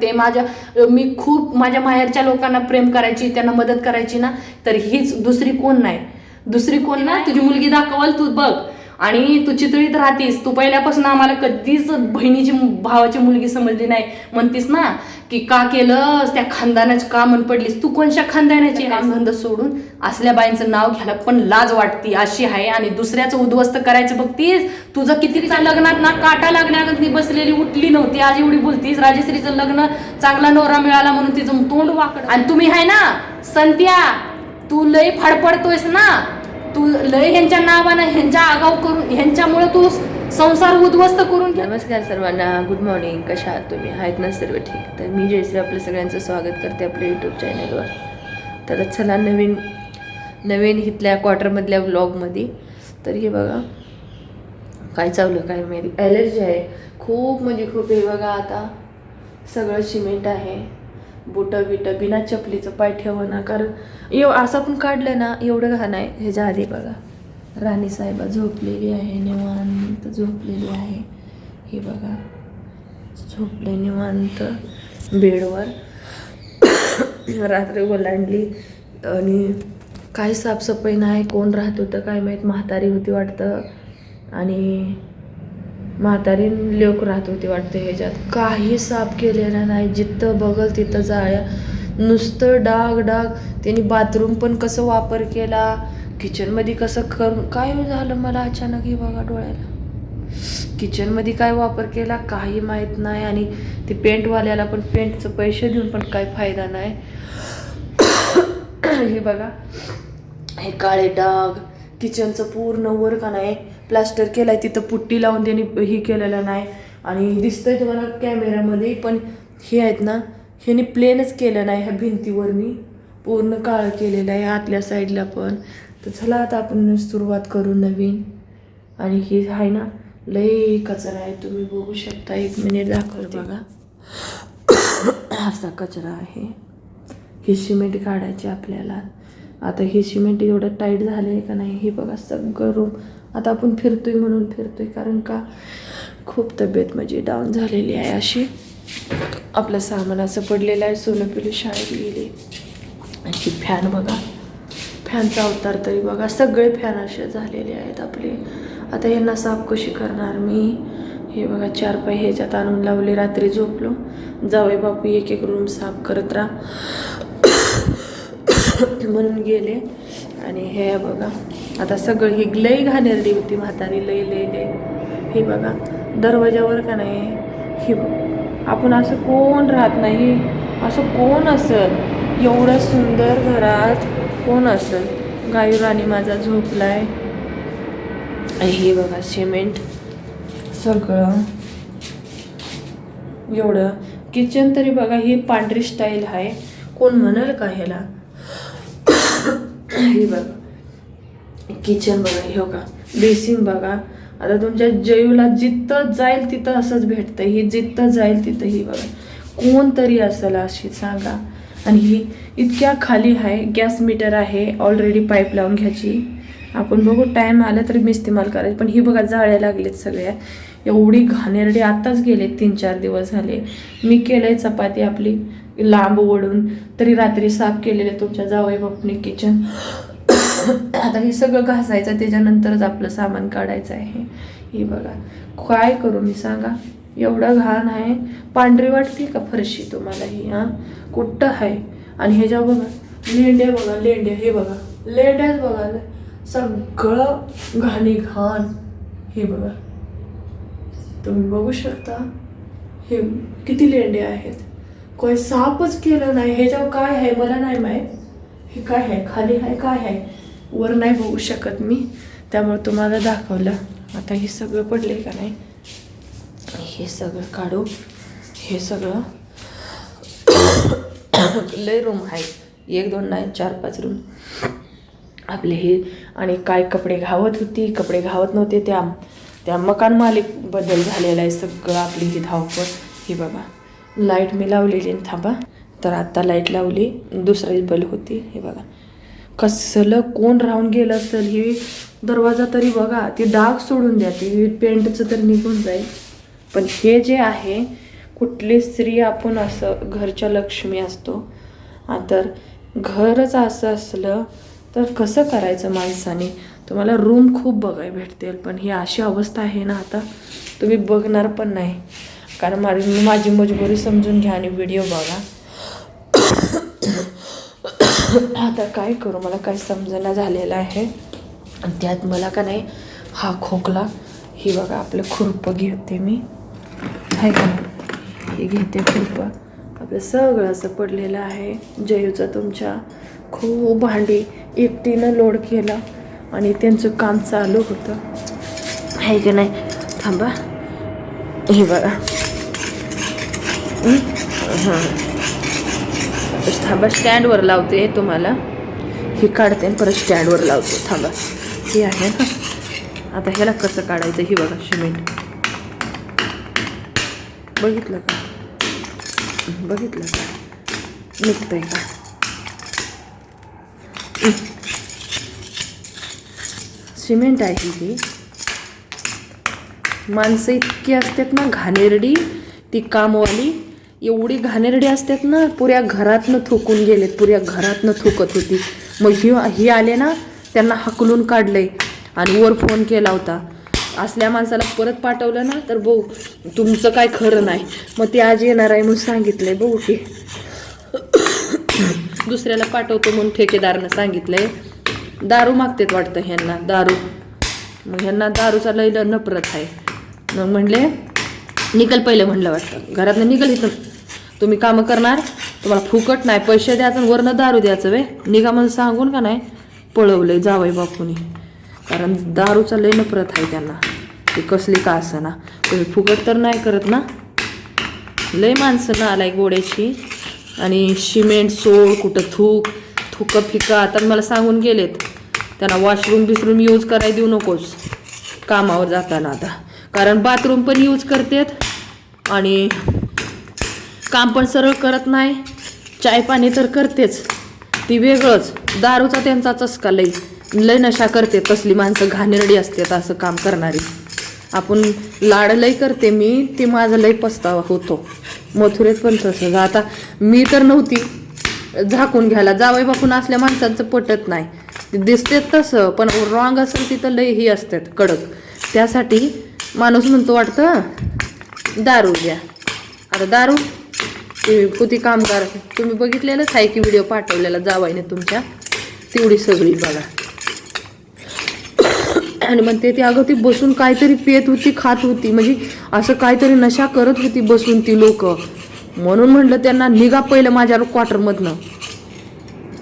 करते माझ्या मी खूप माझ्या माहेरच्या लोकांना प्रेम करायची त्यांना मदत करायची ना तर हीच दुसरी कोण नाही. दुसरी कोण ना तुझी मुलगी दाखवल तू बघ. आणि तू चितळीत राहतीस तू पहिल्यापासून आम्हाला कधीच बहिणीची भावाची मुलगी समजली नाही. म्हणतीस ना की का केलं त्या खानदानाची का मन पडलीस. तू कोणत्या खानदानाची कामधंदा सोडून? असल्या बाईंचं नाव घ्यायला पण लाज वाटती अशी आहे. आणि दुसऱ्याचं उद्ध्वस्त करायचं बघतीस तुझं कितीच्या लग्नात ना काटा लागण्यागत बसलेली उठली नव्हती. आज एवढी बोलतीस राजश्रीचं लग्न चांगला नवरा मिळाला म्हणून तिचं तोंड वाकड. आणि तुम्ही आहे ना संत्या तू लय फडफडतोयस ना. तू लय ह्यांच्या नावानं ह्यांच्या आगाव करून ह्यांच्यामुळे तू संसार उद्ध्वस्त करून घे. नमस्कार सर्वांना. गुड मॉर्निंग कशा आहात तुम्ही? आहेत ना सर्व ठीक? तर मी जयश्री आपलं सगळ्यांचं स्वागत करते आपल्या यूट्यूब चॅनलवर तर चला नवीन नवीन इथल्या क्वार्टरमधल्या व्लॉगमध्ये तर हे बघा काय चावलं काय माहिती? ॲलर्जी आहे. खूप म्हणजे खूप हे बघा आता. सगळं सिमेंट आहे. बुटं बिटं बिना चपलीचं पाय ठेवा ना. कारण एव असं पण काढलं ना एवढं घाण आहे. ह्याच्या आधी बघा. राणी साहेबा झोपलेली आहे निवांत झोपलेली आहे. हे बघा. झोपले निवांत. बेडवर रात्री ओलांडली. आणि काही साफसफाई नाही. कोण राहत होतं काय माहीत. म्हातारी होती वाटतं. आणि म्हातारी लोक राहत होती वाटते ह्याच्यात. काही साफ केलेलं नाही. जिथं बघल तिथं जाळ्या. नुसतं डाग डाग. त्यांनी बाथरूम पण कसं वापर केला? किचनमध्ये कसं करून काय झालं मला अचानक हे बघा डोळ्याला? किचनमध्ये काय वापर केला? काही माहीत नाही. आणि ते पेंटवाल्याला पण पेंटचं पैसे देऊन पण काय फायदा नाही. हे बघा. हे काळे डाग. किचनचं पूर्ण वर का नाही. प्लास्टर केलाय तिथं पुट्टी लावून त्यांनी हे केलेलं नाही. आणि दिसतंय तुम्हाला कॅमेऱ्यामध्ये पण हे आहेत ना ह्यानी प्लेनच केलं नाही ह्या भिंतीवरनी. पूर्ण काळं केलेलं आहे आतल्या साईडला पण. तर चला आता आपण सुरुवात करू नवीन. आणि हे आहे ना लई कचरा आहे. तुम्ही बघू शकता एक मिनिट दाखवते बघा. असा कचरा आहे. हे सिमेंट काढायचे आपल्याला. आता हे सिमेंट एवढं टाईट झालं आहे का नाही हे बघा सगळं रूम आता आपण फिरतोय म्हणून फिरतोय कारण का? खूप तब्येत म्हणजे डाऊन झालेली आहे अशी. आपलं सामान असं पडलेलं आहे सोनं पिलू शाळेत गेली. अशी फॅन बघा. फॅनचा अवतार तरी बघा. सगळे फॅन असे झालेले आहेत आपले. आता यांना साफ कशी करणार मी? हे बघा चार पाय ह्याच्यात आणून लावले रात्री झोपलो. जावे बापू एक एक रूम साफ करत राहा. म्हणून गेले. आणि हे बघा. आता सगळं ही लई घाणेरडी होती म्हातारी लई लई लई. हे बघा दरवाजावर का नाही? हे बघ आपण असं कोण राहत नाही? असं कोण असेल? एवढं सुंदर घरात कोण असेल? गायू राणी माझा झोपलाय. हे बघा सिमेंट सगळं. एवढं. किचन तरी बघा ही पांढरी स्टाईल आहे. कोण म्हणाल का ह्याला? हे बघा. किचन बघा हे बघा. बेसिन बघा. आता तुमच्या जयूला जिथं जाईल तिथं असंच भेटतं. ही जिथं जाईल तिथं ही बघा. कोणतरी असेल अशी सांगा आणि ही इतक्या खाली आहे. गॅस मीटर आहे. ऑलरेडी पाईप लावून घ्यायची. आपण बघू टाईम आला तरी मी इस्तेमाल करायचं. पण ही बघा जाळ्या लागलेत सगळ्या. एवढी घाणेरडी आत्ताच गेले तीन चार दिवस झाले. मी केलंय चपाती आपली लांब ओढून. तरी रात्री साफ केलेले तुमच्या जावई बापने किचन आता हे सगळं घासायचं त्याच्यानंतरच आपलं सामान काढायचं आहे. हे बघा. काय करू मी सांगा? एवढं घाण आहे. पांढरी वाटते का फरशी तुम्हाला ही हां? कुठं आहे? आणि ह्याच्या बघा लेंड्या बघा लेंड्या हे बघा. लेंड्याच बघा सगळं घाणी घाण. हे बघा. तुम्ही बघू शकता. हे किती लेंडे आहेत. काय सापच केलं नाही. ह्याच्यावर काय आहे मला नाही माहीत. हे काय आहे? खाली आहे काय आहे? वर नाही बघू शकत मी. त्यामुळे तुम्हाला दाखवलं. आता हे सगळं पडले का नाही? हे सगळं काढू. हे सगळं. लय रूम आहे. एक दोन नाही चार पाच रूम. आपले हे आणि काय कपडे घावत होती कपडे घावत नव्हते त्या त्या मकान मालिक बदल झालेला आहे सगळं आपली ही धावपळ. ही बाबा लाइट मी लावलेली थांबा. तर आत्ता लाइट लावली. दुसरी बल होती. हे बघा. कसलं कोण राहून गेलं असेल ही दरवाजा तरी बघा. ती डाग सोडून द्या. ती पेंटचं तर निघून जाईल. पण हे जे आहे कुठली स्त्री आपण असं घरच्या लक्ष्मी असतो. तर घरच असं असलं तर कसं करायचं माणसाने? तुम्हाला रूम खूप बघाय भेटतील. पण ही अशी अवस्था आहे ना आता तुम्ही बघणार पण नाही. कारण माझी माझी मजबुरी समजून घ्या आणि व्हिडिओ बघा. आता काय करू? मला काय समजणं झालेलं आहे. आणि त्यात मला का नाही हा खोकला ही बघा आपलं खुरपं घेते मी. आहे का? नाही? हे घेते खुरपं. आपलं सगळं असं पडलेलं आहे. जयूचं तुमच्या खूप भांडी एकटीनं लोड केला आणि त्यांचं काम चालू होतं. आहे की नाही? थांबा. हे बघा. हां. थांबा. स्टँडवर लावते तुम्हाला. ही काढते आणि परत स्टँडवर लावते. थांबा. हे आहे. ना आता ह्याला कसं काढायचं ही बघा सिमेंट. बघितलं का? बघितलं का? निघतंय का? सिमेंट आहे ही. माणसं इतकी असतात ना घाणेरडी ती कामवाली. एवढी घाणेरडी असतात ना पुऱ्या घरातनं थुकून गेलेत पुऱ्या घरातनं थुकत होती. मग ही ही आले ना त्यांना हकलून काढलंय आणि वर फोन केला होता. असल्या माणसाला परत पाठवलं ना तर बघू तुमचं काय खरं नाही. मग ते आज येणार आहे म्हणून सांगितलंय बघू की. दुसऱ्याला पाठवतो म्हणून ठेकेदारनं सांगितलंय. दारू मागतेत वाटतं ह्यांना दारू. मग ह्यांना दारूचा लय ल- नफरत आहे. मग म्हणले निकल पहिलं म्हणलं वाटतं. घरातनं निघल इथं तुम्ही कामं करणार तुम्हाला फुकट नाही पैसे द्यायचं आणि वरनं दारू द्यायचं वे. निघा म्हणून सांगून का नाही पळवलंय जावई बापूनी. कारण दारूचा लय नफरत आहे त्यांना. ते कसली का असं ना तुम्ही फुकट तर नाही करत ना. लय माणसं ना आलाय गोड्याची. आणि सिमेंट सोड कुठं थूक थुकं फिकं. आता मला सांगून गेलेत त्यांना वॉशरूम बिशरूम यूज करायला देऊ नकोस. कामावर जाताना आता. कारण बाथरूम पण यूज करतेत आणि काम पण सरळ करत नाही. चाय पाणी तर करतेच. ती वेगळंच. दारूचा त्यांचा चस्का लई. लय नशा करते तसली माणसं. घाणेरडी असतात असं काम करणारी. आपण लाड लय करते मी ते माझं लय पस्तावा होतो. मथुरेत पण तसंच. आता मी तर नव्हती. झाकून घ्यायला. जावई बापून असल्या माणसांचं पटत नाही. दिसते दिसतेत तसं पण रॉंग असेल तिथं लय ही असतात. कडक. त्यासाठी माणूस म्हणतो वाटतं दारू घ्या. आता दारू पुती कामगार तुम्ही बघितलेलंच आहे की व्हिडिओ पाठवलेला जावायने तुमच्या. तेवढी सगळी बघा. आणि मग ते ती अगं ती बसून काहीतरी पेत होती खात होती. म्हणजे असं काहीतरी नशा करत होती बसून ती लोक. म्हणून म्हटलं त्यांना निघा पहिलं माझ्या क्वार्टरमधनं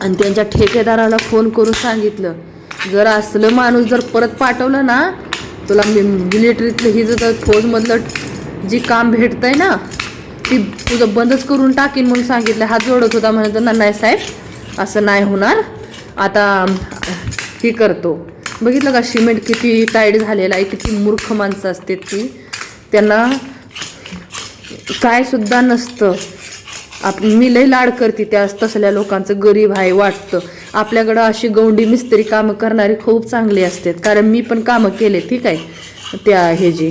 आणि त्यांच्या ठेकेदाराला फोन करून सांगितलं जर असलं माणूस जर परत पाठवलं ना तुला मिलिटरीतलं ही जर फौजमधलं जी काम भेटतंय ना ती तुझं बंदच करून टाकीन म्हणून सांगितलं. हात जोडत होता म्हणत ना नाही साहेब असं नाही होणार. आता ही करतो. बघितलं का सिमेंट किती टाईट झालेलं आहे किती मूर्ख माणसं असते ती. त्यांना काय सुद्धा नसतं. आप मी लई लाड करते त्या तसल्या लोकांचं गरीब आहे वाटतं. आपल्याकडं अशी गौंडी मिस्त्री कामं करणारी खूप चांगली असतात. कारण मी पण कामं केले ठीक आहे त्या हे जी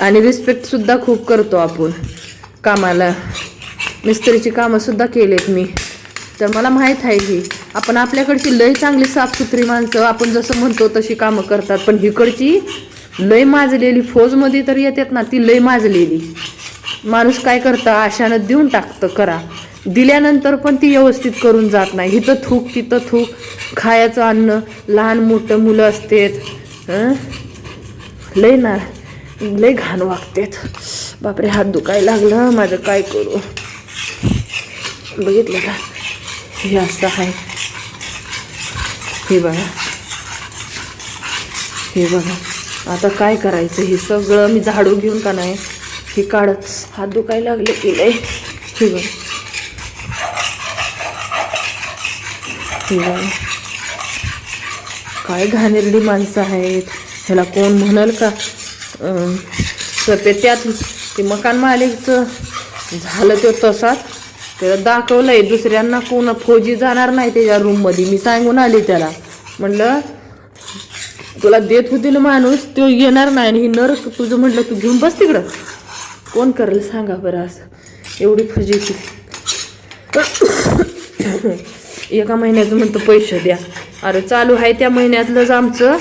आणि रिस्पेक्टसुद्धा खूप करतो आपण कामाला. मिस्त्रीची कामंसुद्धा केलेत मी. तर मला माहीत आहे ही. आपण आपल्याकडची लय चांगली साफसुथरी माणसं आपण जसं म्हणतो तशी कामं करतात. पण हिकडची लय माजलेली फौजमध्ये तर येतात ना ती लय माजलेली. माणूस काय करतं? आशानं देऊन टाकतं करा. दिल्यानंतर पण ती व्यवस्थित करून जात नाही. इथं थूक तिथं थूक. खायचं अन्न लहान मोठं मुलं असतात. लई लय ना. लय घाण वागतेत. बापरे हात दुखायला लागलं. माझं काय करू? बघितलं का? हे असं आहे. हे बघा. हे बघा. आता काय करायचं? हे सगळं मी झाडू घेऊन का नाही? हे काढत हात दुखायला लागले की लय? हे बघा. हे बघा. काय घाणेरडी माणसं आहेत. ह्याला कोण म्हणाल का? अं, ते त्यात ते मकान मालिकचं झालं ते तसाच. त्याला दाखवलंय दुसऱ्यांना कोण फौजी जाणार नाही त्याच्या रूममध्ये मी सांगून आले त्याला. म्हणलं तुला देत होतील माणूस तो येणार नाही आणि ही नर तुझं म्हटलं तू घेऊन बस तिकडं. कोण करेल सांगा बरं असं. एवढी फजीची एका महिन्याचं म्हणतं पैसे द्या. अरे चालू आहे त्या महिन्यातलंच आमचं.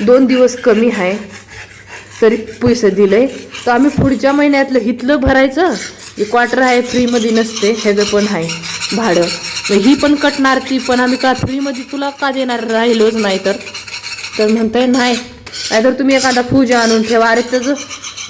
दोन दिवस कमी आहे. तरी पैसे दिले. तर आम्ही पुढच्या महिन्यातलं हितलं भरायचं. जे क्वार्टर आहे फ्रीमध्ये नसते ह्याचं पण आहे भाडं. तर ही पण कटणार ती पण. आम्ही का फ्रीमध्ये तुला का देणार राहिलोच नाही तर? तर म्हणताय नाही नाहीतर तुम्ही एखादा पूजा आणून ठेवा. अरे त्याचं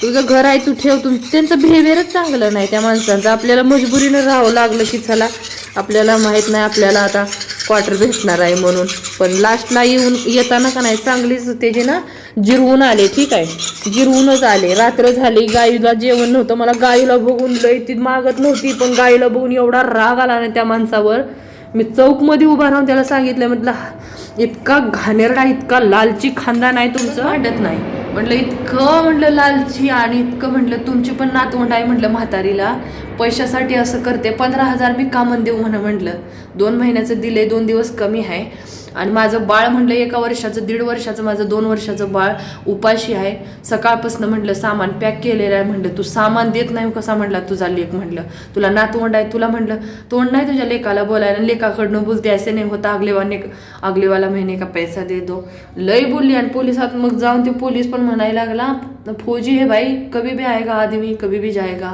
तुझं घर आहे तू ठेव. तुम त्यांचं बिहेवियरच चांगलं नाही त्या माणसांचं. आपल्याला मजबुरीनं राहावं लागलं की चला आपल्याला माहीत नाही आपल्याला आता क्वार्टर भेटणार आहे म्हणून. पण लास्टला येऊन येताना का नाही चांगलीच त्याचे ना जिरवून आले ठीक आहे? जिरवूनच आले. रात्र झाली गाईला जेवण नव्हतं. मला गाईला बघून लय ती मागत नव्हती पण गाईला बघून एवढा राग आला ना त्या माणसावर. मी चौकमध्ये उभा राहून त्याला सांगितलं म्हटलं इतका घाणेरडा इतका लालची खांदा नाही तुमचं. वाटत नाही. म्हटलं इतकं म्हटलं लालची आणि इतकं म्हटलं तुमची पण नातवंड आहे म्हटलं म्हातारीला. पैशासाठी असं करते पंधरा हजार मी कामन देऊ म्हणा म्हटलं. दोन महिन्याचं दिले दोन दिवस कमी आहे. आणि माझं बाळ म्हणलं एका वर्षाचं दीड वर्षाचं माझं दोन वर्षाचं बाळ उपाशी आहे. सकाळपासून म्हटलं सामान पॅक केलेलं आहे. म्हटलं तू सामान देत नाही कसा? म्हटला तुझा लेख. म्हटलं तुला ना तोंड आहे तुला म्हटलं तोंड नाही तुझ्या लेखाला बोलायला. लेखाकडनं बोलते असे नाही होता अगलेवाने अगलेवाला महिने का पैसा दे दो. लई बोलली आणि पोलिसात मग जाऊन ते पोलीस पण म्हणायला लागला फौजी है भाई कभी भी आएगा आदमी कभी भी जाएगा.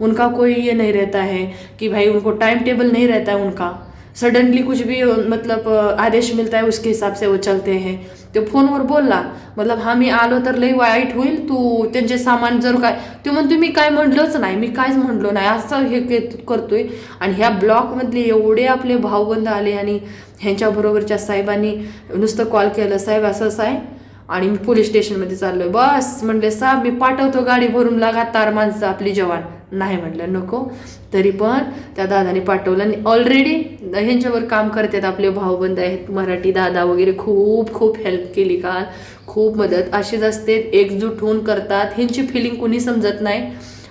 उनका कोई ये नहीं रहता है कि भाई उनको टाइम टेबल नहीं रहता है उनका. सडनली कुछ भी मतलब आदेश मिलता है उसके हिसाब से वो चलते हैं। तो फोनवर बोलला मतलब हा मी आलो तर लई वाईट होईल तू त्यांचे सामान जर काय ते म्हणतो मी काय म्हणलोच नाही मी कायच म्हणलो नाही असं हे करतोय. आणि ह्या ब्लॉकमधले एवढे आपले भाऊबंद आले आणि ह्यांच्याबरोबरच्या साहेबांनी नुसतं कॉल केलं साहेब असं असं आहे. आणि मी पोलीस स्टेशनमध्ये चाललोय. बस म्हणले साहेब मी पाठवतो गाडी भरून लगातार माणसं आपली जवान. नाही म्हटलं नको. तरी पण त्या दादाने पाठवलं आणि ऑलरेडी ह्यांच्यावर काम करतात आपले भाऊबंद आहेत मराठी दादा वगैरे खूप खूप हेल्प केली काल. खूप मदत. अशीच असते एकजूट होऊन करतात. ह्यांची फिलिंग कुणी समजत नाही.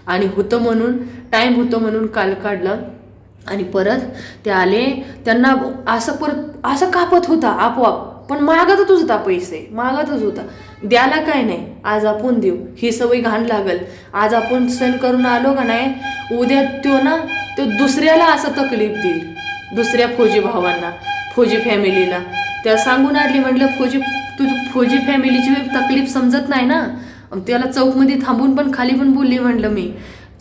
आणि होतं म्हणून टाईम होतं म्हणून काल काढलं. आणि परत ते आले. त्यांना असं परत असं कापत होता आपोआप. पण मागतच होता पैसे मागतच होता द्याला काय नाही? आज आपण देऊ. ही सवय घाण लागल. आज आपण सण करून आलो का नाही उद्या तो ना तो दुसऱ्याला असं तकलीफ देईल. दुसऱ्या फौजी भावांना फौजी फॅमिलीला. त्या सांगून आडली म्हटलं फौजी तुझी फौजी फॅमिलीची तकलीफ समजत नाही ना? त्याला चौकमध्ये थांबून पण खाली पण बोलली म्हटलं मी.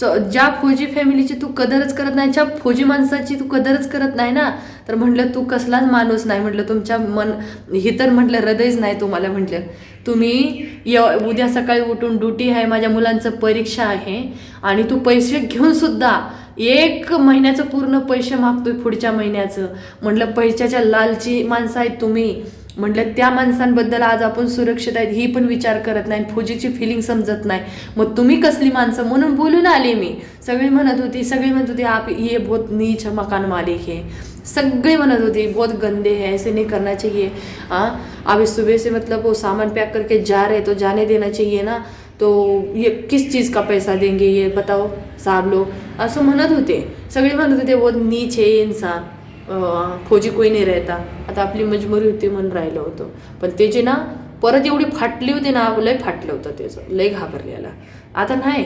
ज्या फौजी फॅमिलीची तू कदरच करत नाही ज्या फौजी माणसाची तू कदरच करत नाही ना तर म्हटलं तू कसलाच माणूस नाही म्हटलं तुमच्या मन ही तर म्हटलं हृदयच नाही तुम्हाला म्हटलं. तुम्ही य उद्या सकाळी उठून ड्युटी आहे माझ्या मुलांचं परीक्षा आहे आणि तू पैसे घेऊन सुद्धा एक महिन्याचं पूर्ण पैसे मागतोय पुढच्या महिन्याचं. म्हटलं पैशाच्या लालची माणसं आहेत तुम्ही. म्हटलं त्या माणसांबद्दल आज आपण सुरक्षित आहेत ही पण विचार करत नाही फौजीची फिलिंग समजत नाही. मग तुम्ही कसली माणसं? म्हणून बोलून आले मी. सगळी म्हणत होती सगळी म्हणत होती आप ये बहुत नीच मकान मालिक है. सगळे म्हणत होते बहुत गंदे है ऐसे नहीं करना चाहिए. हाँ अभी सुबह से मतलब वो सामान पैक करके जा रहे तो जाने देना चाहिए ना? तो ये किस चीज़ का पैसा देंगे ये बताओ साहब लोग? असं म्हणत होते. सगळे म्हणत होते बहुत नीच है इंसान. फौजी कोई नाही राहता. आता आपली मजबुरी होती म्हणून राहिलं होतं. पण ते जे ना परत एवढी फाटली होती ना लय फाटलं होतं त्याचं लय घाबरलेला. आता नाही.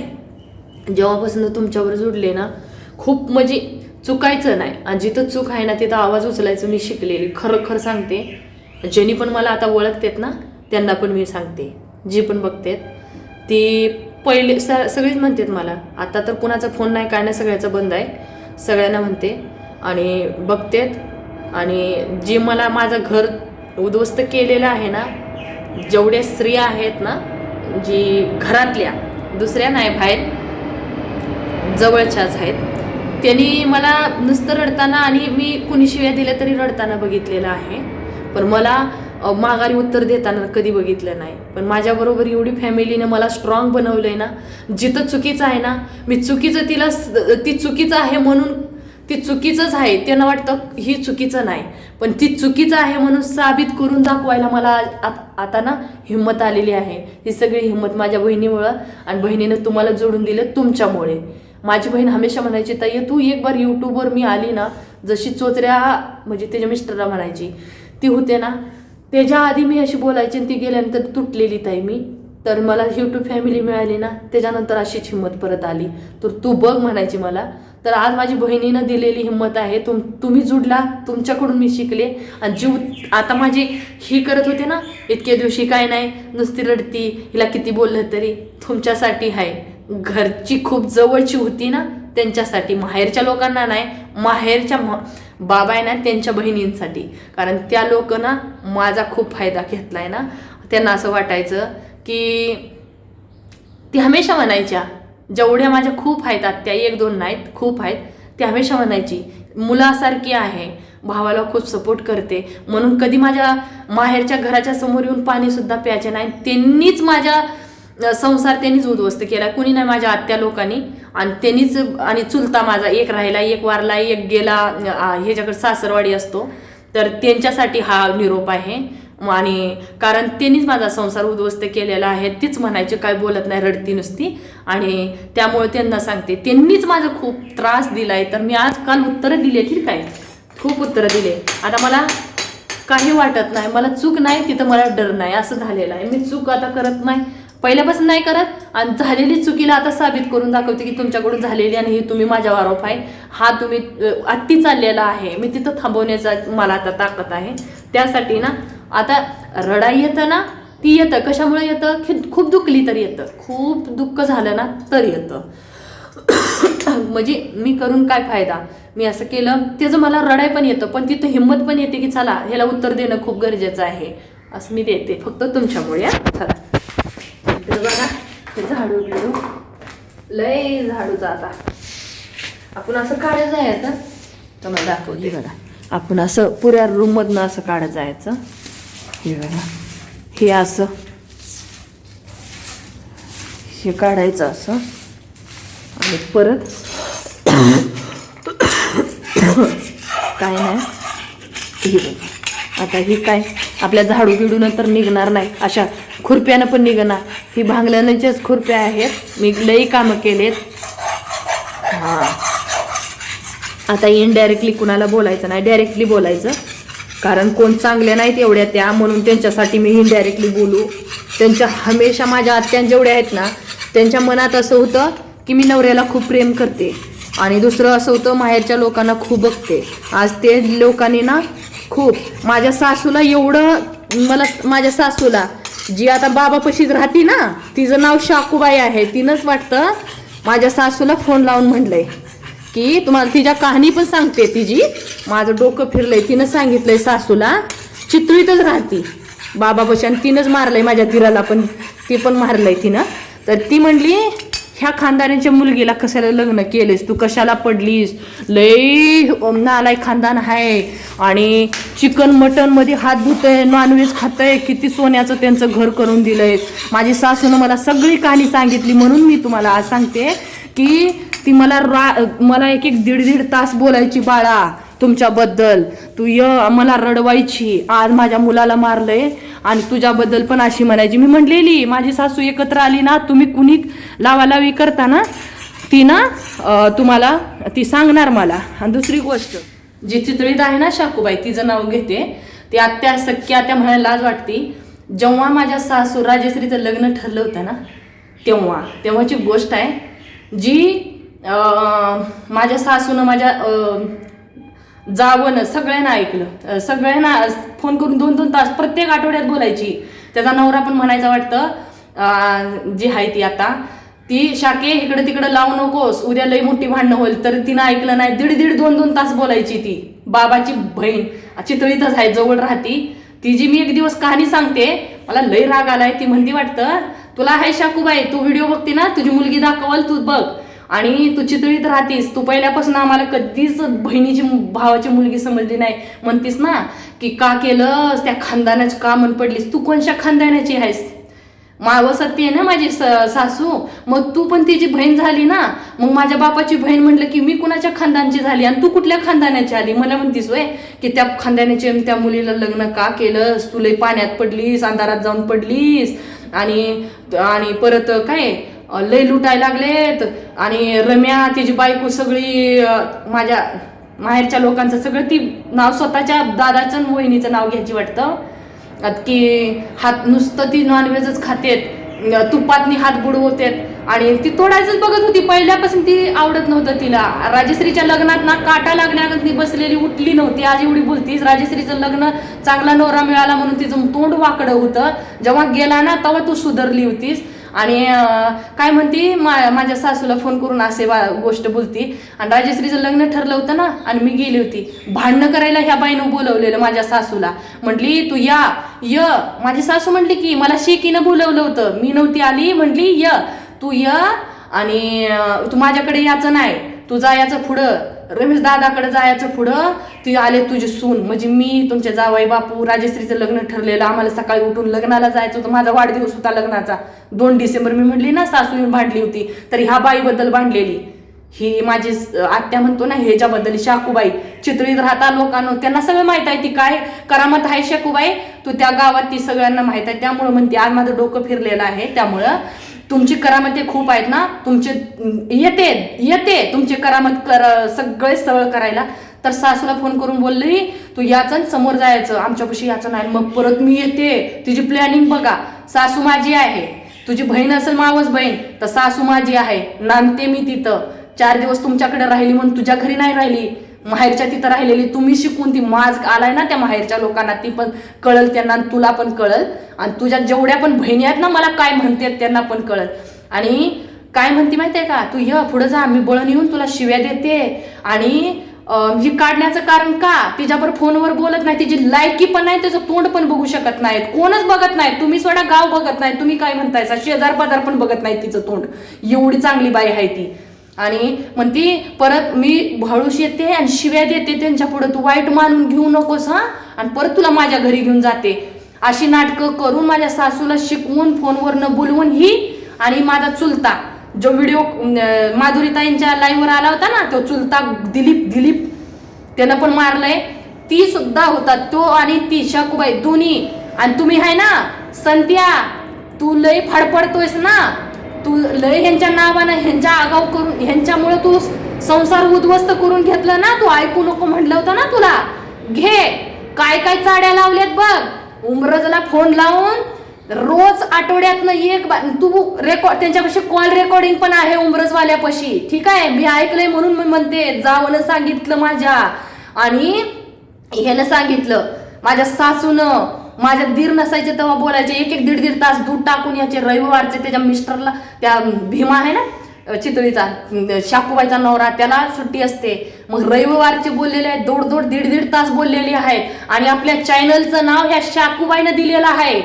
जेव्हापासून तुमच्यावर जुडले ना खूप म्हणजे चुकायचं नाही. आणि जिथं चूक आहे ना तिथं आवाज उचलायचं मी शिकलेली. खरं खरं सांगते. ज्यांनी पण मला आता ओळखतेत ना त्यांना पण मी सांगते. जी पण बघतेत. ती पहिले स सगळीच म्हणतात मला आता तर कुणाचा फोन नाही काय नाही सगळ्याचं बंद आहे. सगळ्यांना म्हणते आणि बघतेत. आणि जे मला माझं घर उद्ध्वस्त केलेलं आहे ना जेवढ्या स्त्रिया आहेत ना जी घरातल्या दुसऱ्या नाही बाहेर जवळच्याच आहेत त्यांनी मला नुसतं रडताना आणि मी कुणी शिव्या दिल्या तरी रडताना बघितलेलं आहे. पण मला माघारी उत्तर देताना कधी बघितलं नाही. पण माझ्याबरोबर एवढी फॅमिलीने मला स्ट्रॉंग बनवलं आहे ना जिथं चुकीचं आहे ना मी चुकीचं तिला ती चुकीचं आहे म्हणून ती चुकीचंच आहे. त्यांना वाटतं ही चुकीचं नाही. पण ती चुकीचं आहे म्हणून साबित करून दाखवायला मला आता ना हिंमत आलेली आहे. ही सगळी हिंमत माझ्या बहिणीमुळं आणि बहिणीनं तुम्हाला जोडून दिलं तुमच्यामुळे. माझी बहीण हमेशा म्हणायची ताई तू एक बार यूट्यूबवर मी आली ना जशी चोचऱ्या म्हणजे त्याच्या मिस्टरला म्हणायची ती होते ना त्याच्या आधी मी अशी बोलायची आणि ती गेल्यानंतर तुटलेली ताई मी. तर मला यूट्यूब फॅमिली मिळाली ना त्याच्यानंतर अशीच हिंमत परत आली. तर तू बघ म्हणायची मला तर आज माझी बहिणीनं दिलेली हिंमत आहे तुम तुम्ही जुडला तुमच्याकडून मी शिकले. आणि जीव आता माझी ही करत होते ना इतके दिवशी काय नाही नुसती रडती हिला किती बोललं तरी. तुमच्यासाठी आहे घरची खूप जवळची होती ना त्यांच्यासाठी. माहेरच्या लोकांना नाही माहेरच्या मा बाबा आहे ना त्यांच्या बहिणींसाठी. कारण त्या लोक ना माझा खूप फायदा घेतला आहे ना. त्यांना असं वाटायचं की ती हमेशा म्हणायच्या जेवढ्या माझ्या खूप आहेत आत्या एक दोन नाहीत खूप आहेत ती हमेशा म्हणायची मुलासारखी आहे भावाला खूप सपोर्ट करते. म्हणून कधी माझ्या माहेरच्या घराच्या समोर येऊन पाणीसुद्धा प्यायचे नाही. त्यांनीच माझ्या संसार त्यांनीच उद्ध्वस्त केला. कुणी नाही माझ्या आत्या लोकांनी. आणि त्यांनीच आणि चुलता माझा एक राहिला एक वारला एक गेला ह्याच्याकडे सासरवाडी असतो. तर त्यांच्यासाठी हा निरोप आहे. आणि कारण त्यांनीच माझा संसार उद्ध्वस्त केलेला आहे तीच म्हणायची काय बोलत नाही रडती नुसती. आणि त्यामुळे त्यांना सांगते त्यांनीच माझा खूप त्रास दिलाय तर मी आज काल उत्तरं दिले ठीक आहे खूप उत्तरं दिले आता मला काही वाटत नाही मला चूक नाही तिथं मला डर नाही असं झालेलं आहे. मी चूक आता करत नाही. पहिल्यापासून नाही करत आणि झालेली चुकीला आता साबित करून दाखवते की तुमच्याकडून झालेली आणि ही तुम्ही माझ्यावर आरोप आहे. हा तुम्ही अति चाललेला आहे. मी तिथं थांबवण्याचा मला आता ताकद आहे. त्यासाठी ना आता रडाई येतं ना ती येतं. कशामुळे येतं? की खूप दुखली तर येतं. खूप दुःख झालं ना तर येतं. म्हणजे मी करून काय फायदा? मी असं केलं त्याचं मला रडाय पण येतं पण तिथं हिंमत पण येते की चला ह्याला उत्तर देणं खूप गरजेचं आहे. असं मी देते. फक्त तुमच्यामुळे. चला. तर बघा हे झाडू बिडू. लय झाडूचा आता. आपण असं काढत जायचं. तर मला दाखवली बघा. आपण असं पुऱ्या रूममधनं असं काढत जायचं. हे बघा हे असं. हे काढायचं असं. आणि परत काय नाही. हे बघा. आता ही काय? आपल्या झाडू बिडू नंतर निघणार नाही. अशा खुरप्यानं पण निघणार. ही भांगल्यानंच्याच खुरप्या आहेत. मी लई कामं केलेत. हां. आता इनडायरेक्टली कुणाला बोलायचं नाही. डायरेक्टली बोलायचं. कारण कोण चांगल्या नाहीत एवढ्या त्या म्हणून त्यांच्यासाठी मी इनडायरेक्टली बोलू. त्यांच्या हमेशा माझ्या आत्यां जेवढ्या आहेत ना त्यांच्या मनात असं होतं की मी नवऱ्याला खूप प्रेम करते. आणि दुसरं असं होतं माहेरच्या लोकांना खूप बघते. आज ते लोकांनी ना खूप माझ्या सासूला एवढं मला माझ्या सासूला जी आता बाबापशीच राहते ना तिचं नाव शाकूबाई आहे. तिनंच वाटतं माझ्या सासूला फोन लावून म्हणलंय की तुम्हाला तिच्या कहाणी पण सांगते तिची माझं डोकं फिरलंय तिनं सांगितलंय सासूला चितळीतच राहती. बाबा बशान तिनंच मारलंय माझ्या तिराला पण. ती पण मारलंय तिनं. तर ती म्हणली ह्या खानदानाच्या मुलगीला कशाला लग्न केलेस तू कशाला पडलीस? लय नालाय खानदान आहे आणि चिकन मटनमध्ये हात धुतय नॉनव्हेज खातंय. किती सोन्याचं त्यांचं घर करून दिलंय. माझी सासूनं मला सगळी कहाणी सांगितली म्हणून मी तुम्हाला आज सांगते की ती मला रा मला एक एक दीड दीड तास बोलायची बाळा तुमच्याबद्दल. तू य मला रडवायची. आज माझ्या मुलाला मारलंय आणि तुझ्याबद्दल पण अशी म्हणायची. मी म्हणलेली माझी सासू एकत्र आली ना तुम्ही कुणी लावालावी करता ना ती ना तुम्हाला ती सांगणार मला. आणि दुसरी गोष्ट जी चितळीत आहे ना शाकूबाई तिचं नाव घेते. ती आत्या सख्या त्या म्हणायला लाज वाटते. जेव्हा माझ्या सासू राजेश्रीचं लग्न ठरलं होतं ना तेव्हा तेव्हाची गोष्ट आहे जी माझ्या सासूनं माझ्या जावन जावं सगळ्यांना ऐकलं. सगळ्यांना फोन करून दोन दोन तास प्रत्येक आठवड्यात बोलायची. त्याचा नवरा पण म्हणायचा वाटतं जी आहे ती आता ती शाके इकडे तिकडं लावू नकोस. उद्या लई मोठी भांडणं होईल तर तिनं ऐकलं नाही. दीड दीड दोन दोन तास बोलायची ती. बाबाची बहीण चितळीतच आहे जवळ राहती. ती जी मी एक दिवस कहाणी सांगते मला लई राग आलाय. ती म्हणती वाटतं तुला आहे शाकूबाई तू व्हिडिओ बघते ना? तुझी मुलगी दाखवल तू बघ. आणि तू चितळीत राहतीस. तू पहिल्यापासून आम्हाला कधीच बहिणीची भावाची मुलगी समजली नाही. म्हणतीस ना की का केलं त्या खानदानाची का मन पडलीस? तू कोणत्या खानदानाची आहेस? मावसती आहे ना माझी स- सासू. मग तू पण तिची बहीण झाली ना? मग माझ्या बापाची बहीण म्हटलं की मी कुणाच्या खानदानची झाली? आणि तू कुठल्या खानदानाची आली? मला म्हणतीस वय की त्या खानदानाची त्या मुलीला लग्न का केलंस? तुला पाण्यात पडलीस अंधारात जाऊन पडलीस. आणि आणि परत काय लय लुटायला लागलेत. आणि रम्या तिची बायको सगळी माझ्या माहेरच्या लोकांचं सगळं ती नाव स्वतःच्या दादाचं आणि वहिनीचं नाव घ्यायची वाटतं. की हात नुसतं ती नॉनव्हेजच खातेत. तुपातनी हात बुडवतेत. आणि ती तोडायचंच बघत होती. पहिल्यापासून ती आवडत नव्हतं तिला. राजश्रीच्या लग्नात ना काटा लागण्यागत ती बसलेली उठली नव्हती. आज एवढी बोलतीस. राजश्रीचं लग्न चांगला नवरा मिळाला म्हणून तिचं तोंड वाकडं होतं. जेव्हा गेला ना तेव्हा तू सुधारली होतीस. आणि काय म्हणती? मा- माझ्या सासूला फोन करून असे गोष्ट बोलती. आणि राजश्रीचं लग्न ठरलं होतं ना आणि मी गेली होती. भांडणं करायला ह्या बाईनं बोलवलेलं माझ्या सासूला. म्हटली तू या य. माझी सासू म्हटली की मला शेकीनं बोलवलं होतं. मी नव्हती आली म्हटली य तू य आणि तू माझ्याकडे याचं नाही. तू जायचं पुढं. रमेश दादाकडे जायचं पुढं. ती आले तुझे सून. म्हणजे मी तुमचे जावई बापू राजश्रीचं लग्न ठरलेलं. आम्हाला सकाळी उठून लग्नाला जायचं होतं. माझा वाढदिवस होता लग्नाचा. दोन डिसेंबर मी म्हटली ना सासू येऊन भांडली होती. तर ह्या बाईबद्दल भांडलेली. ही माझी आत्या म्हणतो ना ह्याच्याबद्दल शाकूबाई. चित्रीत राहता लोकांना त्यांना सगळं माहीत आहे ती काय करामत आहे शाकूबाई? तू त्या गावात ती सगळ्यांना माहीत आहे. त्यामुळं म्हणते आज माझं डोकं फिरलेलं आहे. त्यामुळं तुमची करामती खूप आहेत ना तुमचे येते येते तुमची करामत कर सगळे सरळ करायला. तर सासूला फोन करून बोलली तू याचं समोर जायचं आमच्यापाशी याचं नाही. मग परत मी येते तुझी प्लॅनिंग बघा. सासू माझी आहे तुझी बहीण असेल मावस बहीण तर सासू माझी आहे नांदते मी तिथं. चार दिवस तुमच्याकडे राहिली म्हणून तुझ्या घरी नाही राहिली. माहेरच्या तिथं राहिलेली तुम्ही शिकून ती माज आलाय ना त्या माहेरच्या लोकांना ती पण कळल त्यांना आणि तुला पण कळल. आणि तुझ्या जेवढ्या पण बहिणी आहेत ना मला काय म्हणते त्यांना पण कळल. आणि काय म्हणते माहितीये का? तू ये पुढे जा मी बळण येऊन तुला शिव्या देते. आणि ही काढण्याचं कारण का? तिच्याबरोबर फोनवर बोलत नाही तिची लायकी पण नाही त्याचं तोंड पण बघू शकत नाहीत. कोणच बघत नाही. तुम्ही स्वतः गाव बघत नाही. तुम्ही काय म्हणताय? शेजार पाजार पण बघत नाही तिचं तोंड. एवढी चांगली बाई आहे ती. आणि म्हणती परत मी भाळूशी येते आणि शिव्या देते त्यांच्या पुढे तू वाईट मानून घेऊ नकोस हा? आणि परत तुला माझ्या घरी घेऊन जाते. अशी नाटकं करून माझ्या सासूला शिकवून फोनवरनं बोलवून ही आणि माझा चुलता जो व्हिडिओ माधुरीताईंच्या लाईव्हवर आला होता ना तो चुलता दिलीप दिलीप त्यानं पण मारलंय. ती सुद्धा होता तो आणि ती शाकूबाई दोन्ही. आणि तुम्ही आहे ना संत्या तू लय फडफडतोयस ना. तू लय ह्यांच्या नावानं ह्यांच्या आगाव करून ह्यांच्यामुळे तू संसार उद्ध्वस्त करून घेतलं ना तू ऐकू नको म्हटलं होतं ना तुला. घे काय काय चाड्या लावल्यात बघ. उमरजला फोन लावून रोज आठवड्यातनं एक बा तू रेकॉर्ड त्यांच्यापाशी कॉल रेकॉर्डिंग पण आहे उमरजवाल्यापाशी. ठीक आहे? मी ऐकलंय म्हणून मी म्हणते जावनं सांगितलं माझ्या. आणि ह्यानं सांगितलं माझ्या सासूनं माझ्या दीर नसायचे तेव्हा बोलायचे एक एक दीड दीड तास दूध टाकून याचे रविवारचे त्याच्या मिस्टरला त्या भीमा आहे ना चितळीचा शाकूबाईचा नवरा त्याला सुट्टी असते. मग रविवारचे बोललेले आहेत दोड दोड दीड दीड तास बोललेले आहेत. आणि आपल्या चॅनलचं नाव ह्या शाकूबाईनं दिलेलं आहे.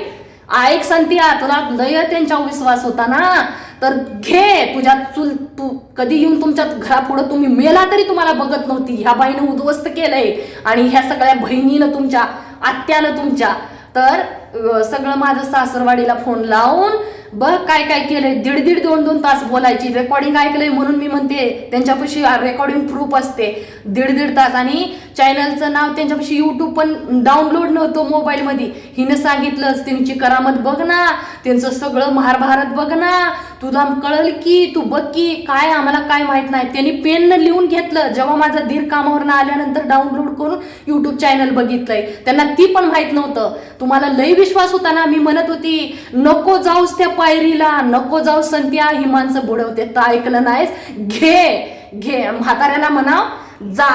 ऐक संत्या तुला लय त्यांच्यावर विश्वास होता ना? तर घे तुझ्या चुल तू कधी येऊन तुमच्या घरापुढं तुम्ही मेला तरी तुम्हाला बघत नव्हती. ह्या बाईनं उद्ध्वस्त केलंय. आणि ह्या सगळ्या बहिणीनं तुमच्या आत्यानं तुमच्या तर सगळं माझं सासरवाडीला फोन लावून बघ काय काय केलंय. दीड दीड दोन दोन तास बोलायची. रेकॉर्डिंग ऐकलंय म्हणून मी म्हणते त्यांच्यापाशी रेकॉर्डिंग प्रूफ असते. दीड दीड तास. आणि चॅनलचं नाव त्यांच्यापाशी यूट्यूब पण डाउनलोड नव्हतं मोबाईलमध्ये हिनं सांगितलंच त्यांची करामत बघ ना. त्यांचं सगळं महाभारत बघ ना. तुला कळल की तू बघ की काय आम्हाला काय माहीत नाही. त्यांनी पेननं लिहून घेतलं. जेव्हा माझा धीर कामावरनं आल्यानंतर डाउनलोड करून यूट्यूब चॅनल बघितलंय. त्यांना ती पण माहीत नव्हतं. तुम्हाला लय विश्वास होता ना मी म्हणत होती नको जाऊस त्या पायरीला नको जाऊ संत्या ही माणसं बुडवते तर ऐकलं नाहीस? घे घे. म्हाताऱ्याला म्हणाव जा.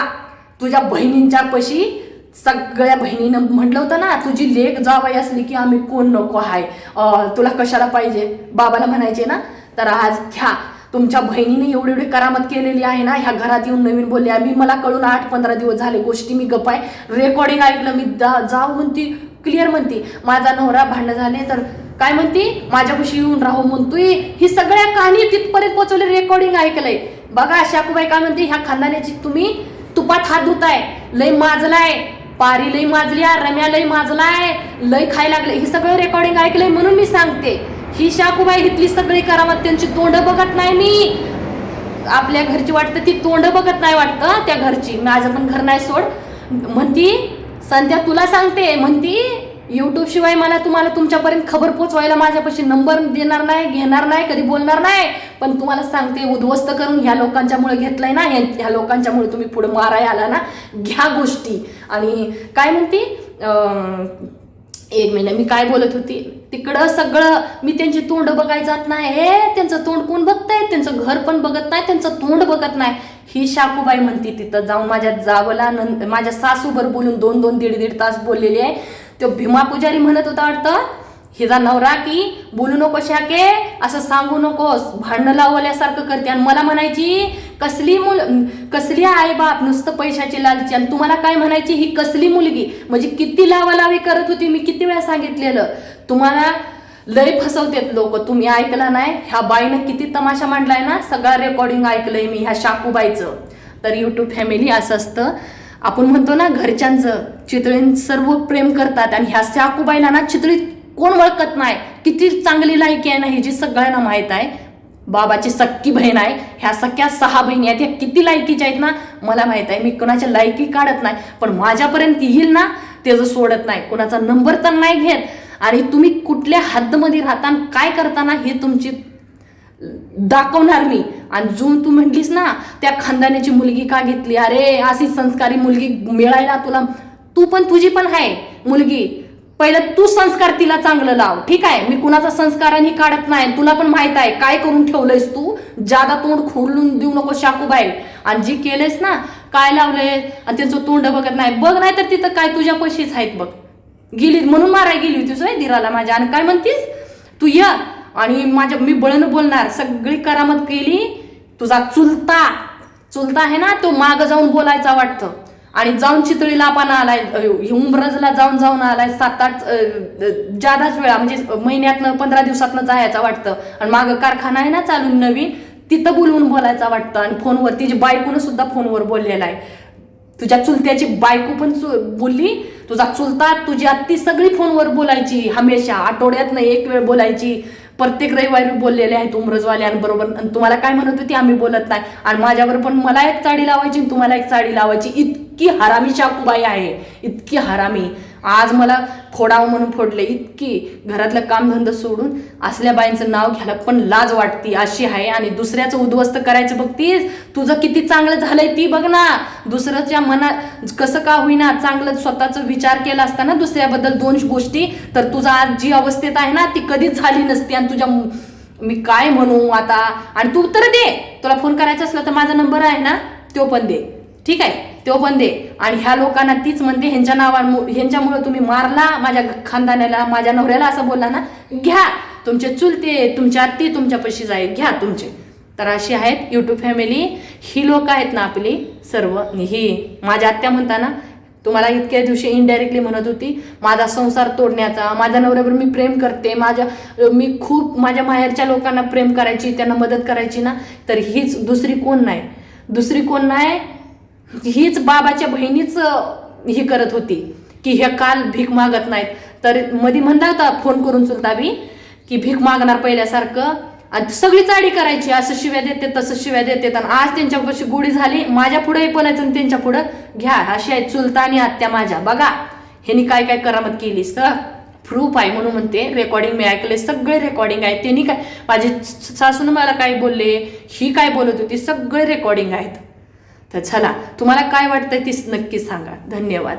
तुझ्या बहिणींच्या पशी सगळ्या बहिणीनं म्हटलं होतं ना तुझी लेख जावाई असली की आम्ही कोण नको आहे तुला कशाला पाहिजे? बाबाला म्हणायचे ना तर आज घ्या. तुमच्या बहिणीने एवढी एवढी करामत केलेली आहे ना ह्या घरात येऊन नवीन बोलले आम्ही मला कळून आठ पंधरा दिवस झाले गोष्टी मी गपाय रेकॉर्डिंग ऐकलं मी जा जाऊ म्हणती क्लिअर म्हणती. माझा नवरा भांडणं झाले तर काय म्हणती? माझ्यापाशी येऊन राहू म्हणतोय. ही सगळ्या कहाणी तिथपर्यंत पोहोचवली रेकॉर्डिंग ऐकलंय. बघा शाकूबाई काय म्हणते? ह्या खानदानाची तुम्ही तुपात हात धुताय. लय माजलाय. पारी लय माजल्या रम्या लय माजलाय लय खाय लागले. ही सगळं रेकॉर्डिंग ऐकलंय म्हणून मी सांगते. ही शाकूबाई इथली सगळी करामत त्यांची तोंड बघत नाही मी. आपल्या घरची वाटतं ती तोंड बघत नाही वाटतं त्या घरची. माझं पण घर नाही सोड. म्हणती संध्या तुला सांगते म्हणती युट्यूब शिवाय मला तुम्हाला तुमच्यापर्यंत खबर पोचवायला माझ्यापाशी नंबर देणार नाही घेणार नाही कधी बोलणार नाही. पण तुम्हाला सांगते उद्ध्वस्त करून ह्या लोकांच्यामुळे घेतलंय ना ह्या ह्या लोकांच्यामुळे तुम्ही पुढे माराय आला ना घ्या गोष्टी. आणि काय म्हणते एक महिना मी काय बोलत होती? तिकडं सगळं मी त्यांची तोंड बघाय जात नाही. हे त्यांचं तोंड कोण बघताय? त्यांचं घर पण बघत नाही त्यांचं तोंड बघत नाही. ही शाकूबाई म्हणते तिथं जाऊन माझ्या जावला नंद माझ्या सासूबर बोलून दोन दोन दीड दीड तास बोललेली आहे. तो भीमा पुजारी म्हणत होता वाटतं हिचा नवरा की बोलू नको शाके असं सांगू नकोस भांडणं लावल्यासारखं करते. आणि मला म्हणायची कसली मुल कसली आई बाप नुसतं पैशाची लालची आणि तुम्हाला काय म्हणायची ही कसली मुलगी? म्हणजे किती लावालावी करत होती मी किती वेळा सांगितलेलं. तुम्हाला लय फसवतेत लोक तुम्ही ऐकला नाही? ह्या बाईनं किती तमाशा मांडलाय ना? सगळा रेकॉर्डिंग ऐकलंय मी ह्या शाकूबाईचं. तर युट्यूब फॅमिली असं असतं. आपण म्हणतो ना घरच्यांचं चितळीं सर्व प्रेम करतात आणि ह्या साकूबाईला ना चितळी कोण ओळखत नाही? किती चांगली लायकी आहे ना ह्याची जी सगळ्यांना माहीत आहे? बाबाची सक्की बहीण आहे. ह्या सख्या सहा बहिणी आहेत. ह्या किती लायकीच्या आहेत ना? मला माहीत आहे. मी कोणाच्या लायकी काढत नाही. पण माझ्यापर्यंत येईल ना त्याचं सोडत नाही. कोणाचा नंबर तर नाही घेत. आणि तुम्ही कुठल्या हद्दमध्ये राहता काय करताना हे तुमची दाखवणार मी. आणि जो तू म्हटलीस ना त्या खानदानाची मुलगी का घेतली? अरे अशी संस्कारी मुलगी मिळायला तुला तू पण तुझी पण आहे मुलगी. पहिलं तू संस्कार तिला चांगलं लाव. ठीक आहे? मी कुणाचा संस्काराने काढत नाही. तुला पण माहीत आहे. काय करून ठेवलंयस तू? जादा तोंड खोडून देऊ नको शाकूबाई. आणि जी केलंयस ना काय लावलंय? आणि त्यांचं तोंड बघत नाही. बघ नाही तर तिथं काय तुझ्या पैसेच आहेत बघ. गेली म्हणून माराय गेली होतीस होय दिराला माझ्या. आणि काय म्हणतीस? तू ये. आणि माझ्या मी बळण बोलणार. सगळी करामत केली. तुझा चुलता चुलता आहे ना तो माग जाऊन बोलायचा वाटतं. आणि जाऊन चितळीला आपण आलाय अ, उमरजला जाऊन जाऊन आलाय सात आठ जादाच वेळा म्हणजे महिन्यातनं पंधरा दिवसातनं जायचं वाटतं. आणि माग कारखाना आहे ना चालून नवीन तिथं बोलवून बोलायचा वाटतं. आणि फोनवर तिची बायकोनं सुद्धा फोनवर बोललेला आहे. तुझ्या चुलत्याची बायको पण चु- बोलली तुझा चुलता तुझी आत्ती सगळी फोनवर बोलायची हमेशा आठवड्यातनं एक वेळ बोलायची. प्रत्येक रविवारी बोललेले आहेत उमरजवाल्यांबरोबर आणि तुम्हाला काय म्हणत होती आम्ही बोलत नाही. आणि माझ्यावर पण मला एक चाडी लावायची तुम्हाला एक चाडी लावायची. इतकी हरामी शाकूबाई आहे. इतकी हरामी. आज मला फोडावं म्हणून फोडले. इतकी घरातलं कामधंदा सोडून असल्या बाईंचं नाव घ्यायला पण लाज वाटती. अशी आहे आणि दुसऱ्याचं उद्ध्वस्त करायचं बघतीस? तुझं किती चांगलं झालंय ती बघ ना. दुसऱ्याच्या मनात कसं का होईना चांगलं स्वतःचा विचार केला असता ना दुसऱ्याबद्दल दोन गोष्टी तर तुझा आज जी अवस्थेत आहे ना ती कधीच झाली नसती आणि तुझ्या मी काय म्हणू आता? आणि तू उत्तर दे. तुला फोन करायचा असला तर माझा नंबर आहे ना तो पण दे. ठीक आहे? तो पण दे आणि ह्या लोकांना तीच म्हणते ह्यांच्या नावा ह्यांच्यामुळे तुम्ही मारला माझ्या खानदानाला माझ्या नवऱ्याला असं बोलला ना घ्या. तुमचे चुलते तुमच्या आत्ती तुमच्या पशी जाईल घ्या तुमचे. तर अशी आहेत युट्यूब फॅमिली ही लोक आहेत ना आपली सर्व. ही माझ्या आत्या म्हणताना तुम्हाला इतक्या दिवशी इनडायरेक्टली म्हणत होती माझा संसार तोडण्याचा माझ्या नवऱ्यावर मी प्रेम करते माझ्या मी खूप माझ्या माहेरच्या लोकांना प्रेम करायची त्यांना मदत करायची ना तर हीच दुसरी कोण नाही. दुसरी कोण नाही हीच बाबाच्या बहिणीच ही करत होती की हे काल भीक मागत नाहीत. तर मधी म्हणला होता फोन करून चुलताबी की भीक मागणार पहिल्यासारखं. आणि सगळी चाडी करायची असं शिव्या देते तसं शिव्या देते. आणि आज त्यांच्यापाशी गोडी झाली माझ्या पुढेही बोलायचं आणि त्यांच्या पुढं. घ्या अशी आहे चुलता आणि आत्या माझ्या. बघा ह्यांनी काय काय करामत केलीस तर? प्रूफ आहे म्हणून म्हणते रेकॉर्डिंग मी ऐकले सगळे रेकॉर्डिंग आहे त्यांनी काय माझे सासून मला काय बोलले ही काय बोलत होती सगळे रेकॉर्डिंग आहेत. तर चला तुम्हाला काय वाटतंय तीच नक्की सांगा. धन्यवाद.